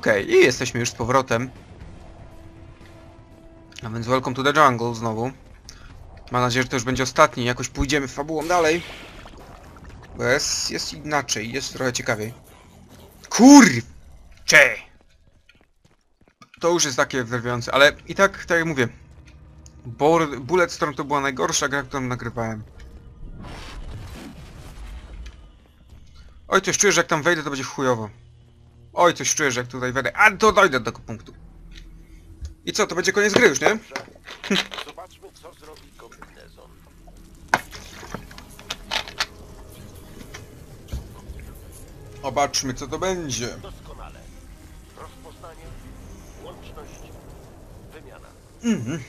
Okej, i jesteśmy już z powrotem. A więc welcome to the jungle znowu. Mam nadzieję, że to już będzie ostatni. Jakoś pójdziemy fabułą dalej. Bo jest, jest inaczej, jest trochę ciekawiej. Kurcze! To już jest takie wnerwiające, ale i tak, tak jak mówię. Bulletstorm to była najgorsza gra, którą nagrywałem. Oj, coś czuję, że jak tam wejdę, to będzie chujowo. Oj, coś czuję, że jak tutaj wejdę... A, to dojdę do tego punktu. I co, to będzie koniec gry już, nie? Zobaczmy, co zrobi kombinezon. Zobaczmy, co to będzie. Doskonale. Rozpoznanie, łączność, wymiana. Mhm.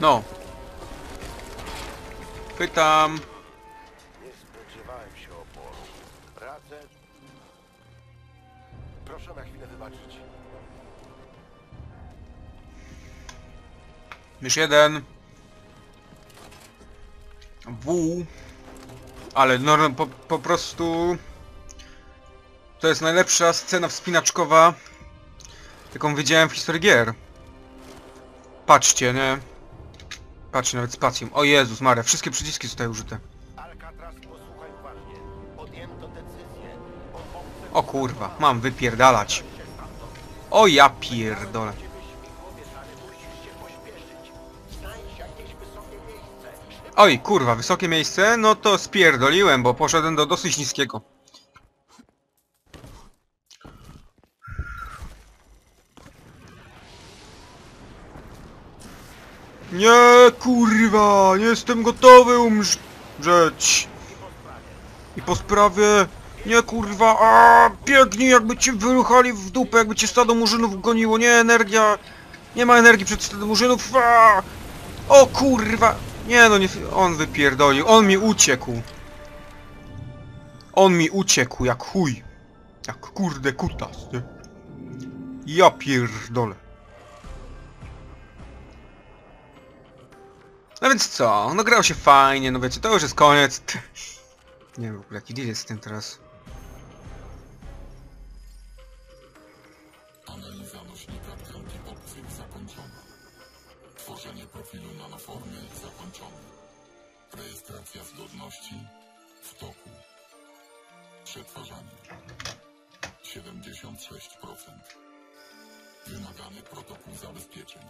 No. Pytam. Nie spodziewałem się oporu. Radzę... Proszę na chwilę wybaczyć. Mysz jeden. W. Ale no, po, po prostu... To jest najlepsza scena wspinaczkowa, jaką widziałem w historii gier. Patrzcie, nie? Patrzcie, nawet spacją. O Jezus Maria, wszystkie przyciski zostały użyte. O kurwa, mam wypierdalać. O ja pierdolę. Oj, kurwa, wysokie miejsce? No to spierdoliłem, bo poszedłem do dosyć niskiego. Nie, kurwa, nie jestem gotowy umrzeć. I po sprawie... Nie, kurwa, a biegnij, jakby cię wyruchali w dupę, jakby cię stado murzynów goniło. Nie, energia... Nie ma energii przed stadem murzynów, a! O kurwa! Nie no, nie, on wypierdolił, on mi uciekł. On mi uciekł, jak chuj. Jak kurde kutas, nie? Ja pierdolę. No więc co, no grał się fajnie, no wiecie, to już jest koniec. Nie wiem w ogóle jaki deal jest z tym teraz. Analiza nośnika tkanki obcych zakończona. Tworzenie profilu nanoformy zakończone. Rejestracja zgodności w toku. Przetwarzanie 76%. Wymagany protokół zabezpieczeń.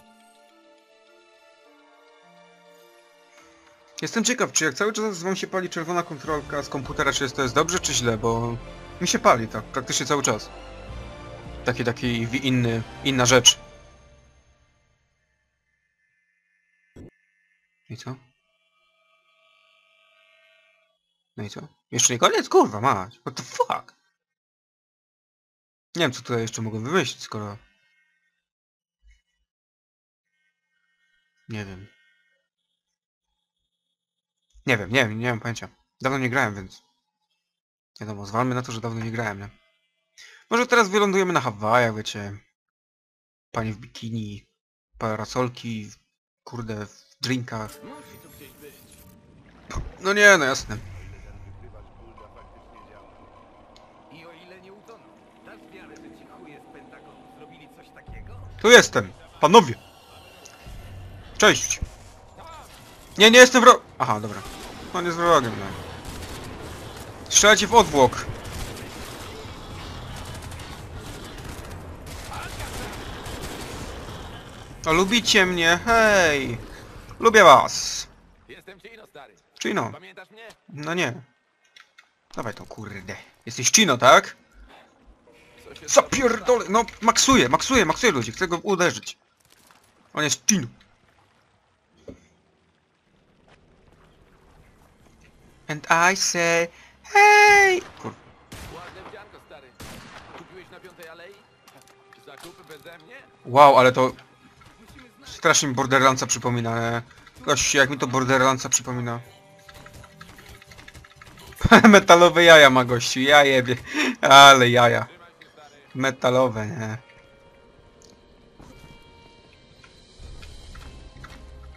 Jestem ciekaw, czy jak cały czas wam się pali czerwona kontrolka z komputera, czy jest to jest dobrze, czy źle, bo mi się pali tak praktycznie cały czas. Taki, taki inny, inna rzecz. I co? No i co? Jeszcze nie koniec? Kurwa, mać. What the fuck? Nie wiem, co tutaj jeszcze mogłem wymyślić, skoro... Nie wiem. Nie wiem, nie wiem, nie mam pojęcia. Dawno nie grałem, więc... Wiadomo, zwalmy na to, że dawno nie grałem, nie? Może teraz wylądujemy na Hawajach, wiecie. Panie w bikini, parasolki, kurde, w drinkach. No nie, no jasne. Tu jestem, panowie. Cześć. Nie, nie jestem wro... Aha, dobra. On jest wrogiem, no. Strzelajcie w odwłok. O, lubicie mnie, hej. Lubię was. Jestem Cino, stary. Chino. Pamiętasz mnie? No nie. Dawaj to kurde. Jesteś Chino, tak? Zapierdolę! No, maksuje, maksuje, maksuje ludzi. Chcę go uderzyć. On jest Chino. And I say, hey! Wow, ale to strasznie mi Borderlandsa przypomina. nie? Gość, jak mi to Borderlandsa przypomina. Metalowe jaja ma gościu, ja jebie. Ale jaja. Metalowe, nie.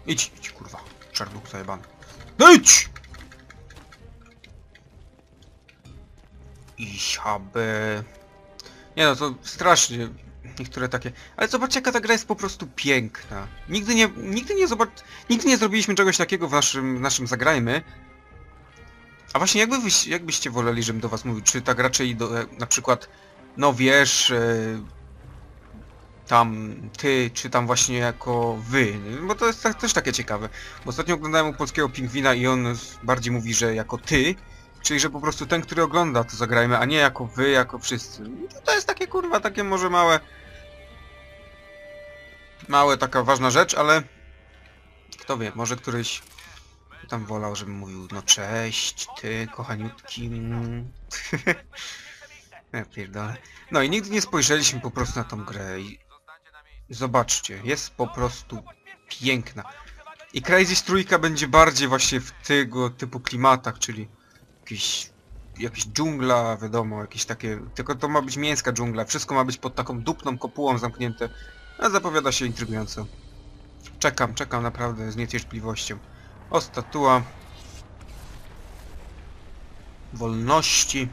Idź, idź kurwa. Czarnuk zajebany. No idź! Iść, aby... Nie no, to strasznie. Niektóre takie... Ale zobaczcie jaka ta gra jest po prostu piękna. Nigdy nie, nigdy nie zobacz... Nigdy nie zrobiliśmy czegoś takiego w naszym, naszym Zagrajmy. A właśnie jakby jakbyście woleli, żebym do was mówił? Czy tak raczej do, na przykład, no wiesz, e, tam ty, czy tam właśnie jako wy? Bo to jest też takie ciekawe. Bo ostatnio oglądałem u polskiego pingwina i on bardziej mówi, że jako ty, czyli że po prostu ten, który ogląda to zagrajmy, a nie jako wy, jako wszyscy. To, to jest takie kurwa, takie może małe, małe taka ważna rzecz, ale kto wie, może któryś tam wolał, żebym mówił, no cześć, ty, kochaniutki. mm. ja pierdolę. No i nigdy nie spojrzeliśmy po prostu na tą grę i zobaczcie, jest po prostu piękna. I Crysis trójka będzie bardziej właśnie w tego typu klimatach, czyli jakieś, jakieś dżungla, wiadomo, jakieś takie, tylko to ma być mięska dżungla, wszystko ma być pod taką dupną kopułą zamknięte, a zapowiada się intrygująco. Czekam, czekam naprawdę z niecierpliwością. O, statua wolności.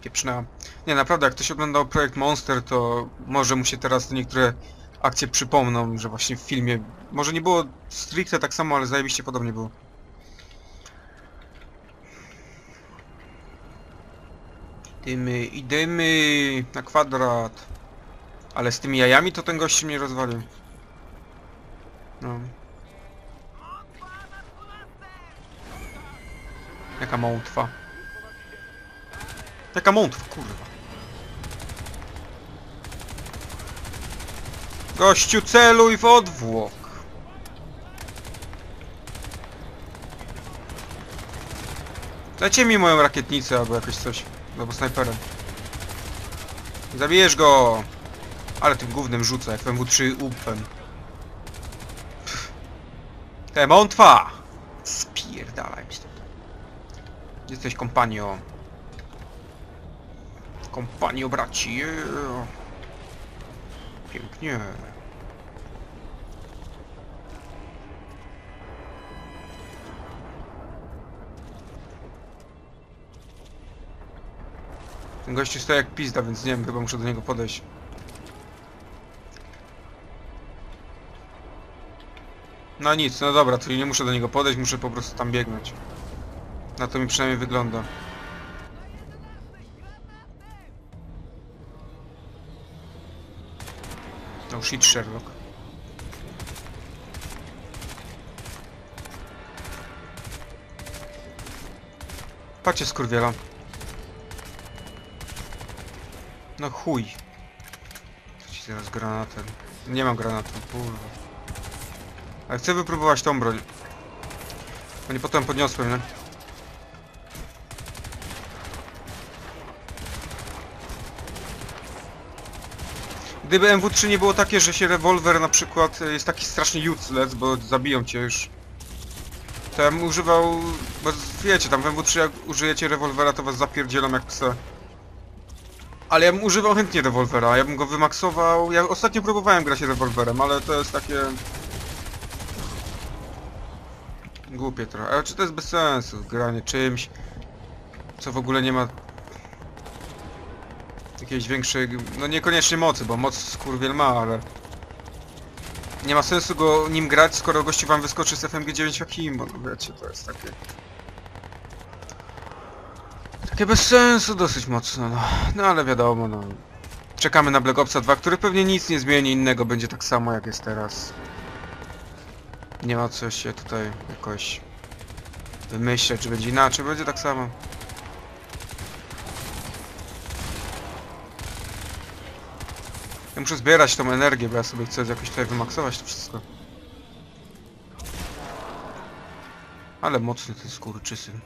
Pieprzna. Nie, naprawdę, jak ktoś oglądał projekt Monster, to może mu się teraz niektóre akcje przypomną, że właśnie w filmie... Może nie było stricte tak samo, ale zajebiście podobnie było. Idymy, idymy na kwadrat. Ale z tymi jajami to ten gość mnie rozwalił. No. Jaka mątwa. Jaka mątwa, kurwa. Gościu, celuj w odwłok. Dajcie mi moją rakietnicę albo jakieś coś. Albo snajperem. Zabijesz go! Ale tym gównem rzuca, jak w MW3 upem. Te mątwa! Spierdalaj mi stąd. Jesteś kompanio. Kompanio braci. Pięknie. Ten gościu stoi jak pizda, więc nie wiem, chyba muszę do niego podejść. No nic, no dobra, czyli nie muszę do niego podejść, muszę po prostu tam biegnąć. Na to mi przynajmniej wygląda. No shit, Sherlock. Patrzcie, skurwiela. No chuj. Ci teraz granatem? Nie mam granatu, kurwa. Ale chcę wypróbować tą broń. Bo nie potem podniosłem, nie? Gdyby MW3 nie było takie, że się rewolwer na przykład e, jest taki strasznie useless, bo zabiją cię już. To ja bym używał... Bo wiecie, tam w MW3 jak użyjecie rewolwera to was zapierdzielą jak psa. Ale ja bym używał chętnie rewolwera, ja bym go wymaksował... Ja ostatnio próbowałem grać rewolwerem, ale to jest takie... Głupie trochę. Ale czy to jest bez sensu? Granie czymś, co w ogóle nie ma jakiejś większej, no niekoniecznie mocy, bo moc skurwiel ma, ale nie ma sensu go nim grać, skoro gościu wam wyskoczy z FMG9 Akimbo, no wiecie, to jest takie... Takie bez sensu dosyć mocno, no. No ale wiadomo, no. Czekamy na Black Opsa 2, który pewnie nic nie zmieni innego, będzie tak samo jak jest teraz. Nie ma co się tutaj jakoś wymyśleć, czy będzie inaczej, będzie tak samo. Ja muszę zbierać tą energię, bo ja sobie chcę jakoś tutaj wymaksować to wszystko. Ale mocny ten skurczysyn.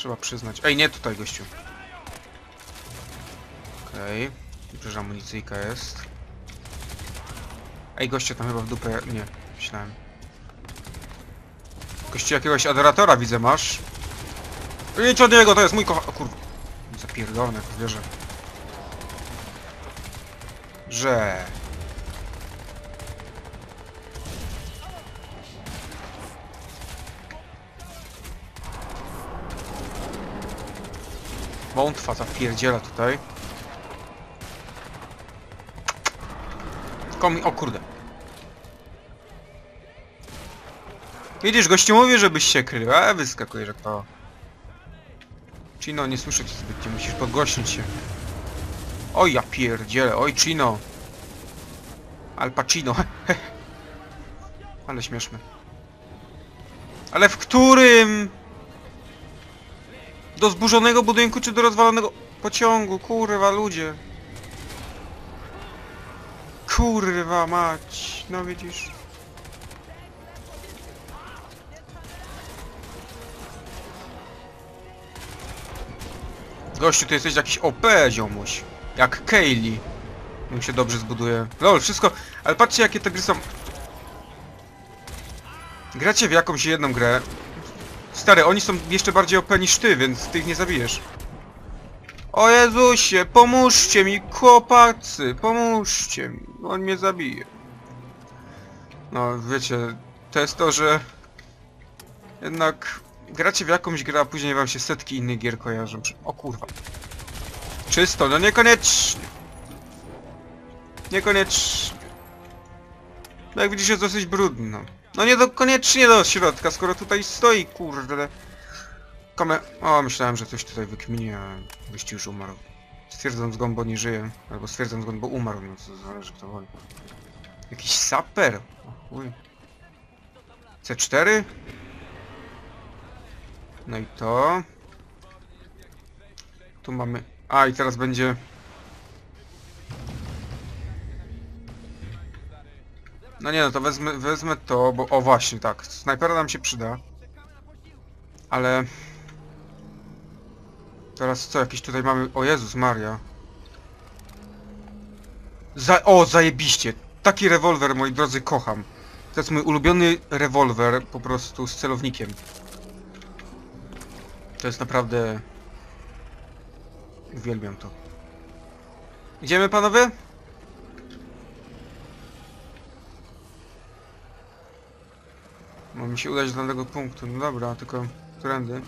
Trzeba przyznać. Ej, nie tutaj gościu. Okej. Okay. Dobrze, że amunicyjka jest. Ej, goście tam chyba w dupę... Nie. myślałem. Kości jakiegoś adoratora widzę masz. Idź od niego, to jest mój kocha... O kurwa. Zapierdolone zwierzę. Że... Wątwa zapierdziela tutaj. Komi... O kurde. Widzisz, gościu mówi, żebyś się krył, a wyskakujesz jak to. Chino, nie słyszę cię zbytnio, musisz podgłośnić się. Oj, ja pierdzielę, oj Chino. Al Pacino. Ale śmieszne. Ale w którym? Do zburzonego budynku czy do rozwalonego pociągu? Kurwa, ludzie. Kurwa mać. No widzisz. Gościu, ty jesteś jakiś OP, ziomuś. Jak Kaylee. Nim się dobrze zbuduje. Lol, wszystko... Ale patrzcie, jakie te gry są... Gracie w jakąś jedną grę. Stary, oni są jeszcze bardziej OP niż ty, więc ty ich nie zabijesz. O Jezusie, pomóżcie mi, chłopacy, pomóżcie mi. On mnie zabije. No, wiecie, to jest to, że... Jednak gracie w jakąś grę, a później wam się setki innych gier kojarzą. O kurwa. Czysto, no niekoniecznie. Niekoniecznie. No jak widzisz jest dosyć brudno. No nie do, koniecznie do środka, skoro tutaj stoi, kurde. Kome... O, myślałem, że coś tutaj wykminie, a gościu już umarł. Stwierdzam zgon, bo nie żyje. Albo stwierdzam zgon, bo umarł, no to zależy kto woli. Jakiś saper. O chuj. C4? No i to. Tu mamy... A, i teraz będzie... No nie no, to wezmę, wezmę to, bo... O właśnie, tak. Snajpera nam się przyda. Ale... Teraz co, jakiś tutaj mamy... O Jezus Maria. Za... O, zajebiście! Taki rewolwer, moi drodzy, kocham. To jest mój ulubiony rewolwer, po prostu z celownikiem. To jest naprawdę... Uwielbiam to. Idziemy panowie? Mi się udać do danego punktu. No dobra, tylko którędy?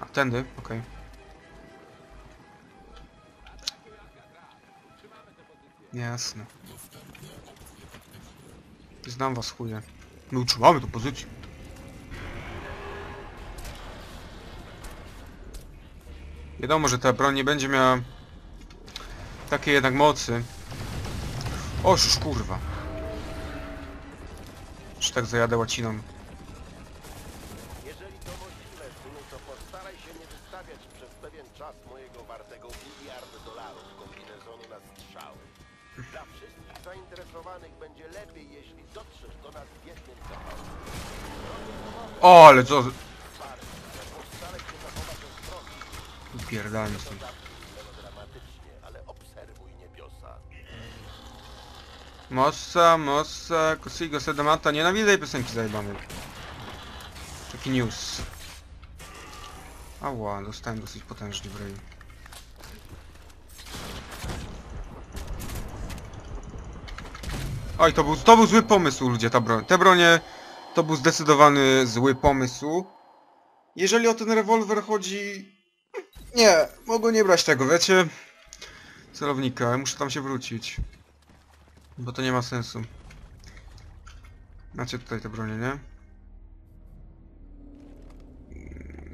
A, tędy, okej. Jasne. Znam was chuje. My utrzymamy tę pozycję. Wiadomo, że ta broń nie będzie miała takiej jednak mocy. O, już kurwa. Czy tak zajadę łaciną. Jeżeli to możliwe, synu, to postaraj się nie wystawiać przez pewien czas mojego wartego miliard dolarów kombinezonu na strzały. Dla wszystkich zainteresowanych będzie lepiej, jeśli dotrzesz do nas w jednym zapale. O, ale co... Postaraj się zachować ostrożnie. Pierdalnie stąd. Mossa, mossa, cosigo, sedamata. Nienawidzę tej piosenki zajebanej. Taki news. Ała, dostałem dosyć potężnie w ryj. Oj, to był, to był zły pomysł, ludzie, ta broń. Te bronie to był zdecydowany zły pomysł. Jeżeli o ten rewolwer chodzi... Nie, mogę nie brać tego, wiecie? Celownika, muszę tam się wrócić. Bo to nie ma sensu. Macie tutaj te bronie, nie?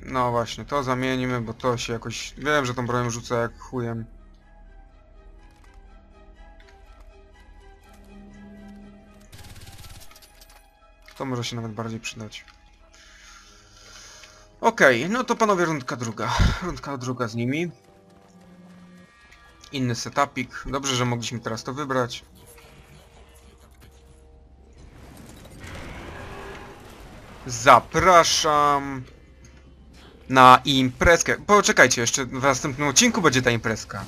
No właśnie, to zamienimy, bo to się jakoś... Wiem, że tą broń rzuca jak chujem. To może się nawet bardziej przydać. Okej, no to panowie rundka druga. Rundka druga z nimi. Inny setupik. Dobrze, że mogliśmy teraz to wybrać. Zapraszam na imprezkę. Poczekajcie, jeszcze w następnym odcinku będzie ta imprezka.